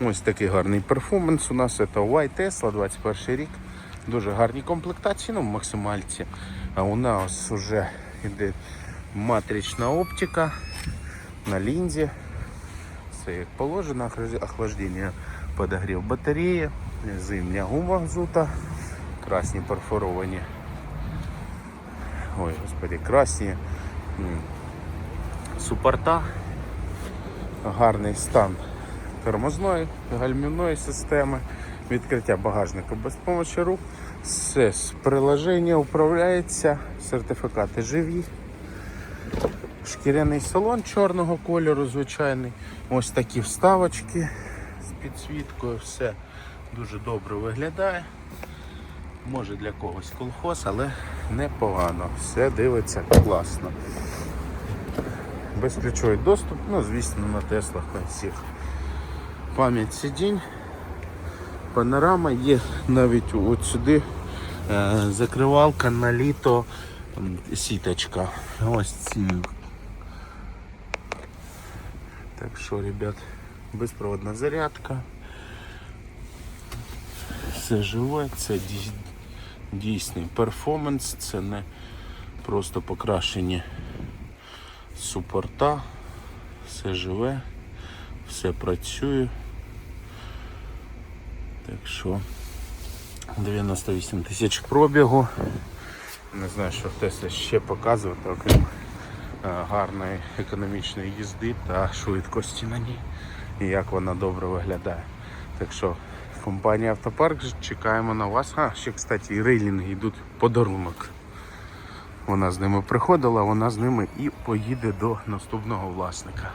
Ось такий гарний перформанс. У нас це White Tesla 21 рік. Дуже гарні комплектації, ну в максимальці. А у нас вже йде матрична оптика на лінзі. Все як положено, охлаждення подогрів батареї, зимня гума взута, красні перфоровані. Ой, господи, красні супорта, гарний стан тормозної, гальмівної системи, відкриття багажника без помочі рук, все з приложення управляється, сертифікати живі. Шкіряний салон чорного кольору, звичайний. Ось такі вставочки з підсвіткою, все дуже добре виглядає. Може для когось колхоз, але непогано. Все дивиться класно. Безключовий доступ, ну звісно, на Теслах на всіх. Пам'ять сидінь, панорама є навіть от сюди е, закривалка на літо сіточка. Ось ці. Так що, ребят, безпроводна зарядка. Все живе, це дійсний перформанс, це не просто покращені супорта, все живе, все працює. Так що 98 тисяч пробігу. Не знаю, що Тесла ще показувати, окрім е, гарної економічної їзди та швидкості на ній. І як вона добре виглядає. Так що компанія Автопарк чекаємо на вас. А, ще, кстати, і рейлінги йдуть подарунок. Вона з ними приходила, вона з ними і поїде до наступного власника.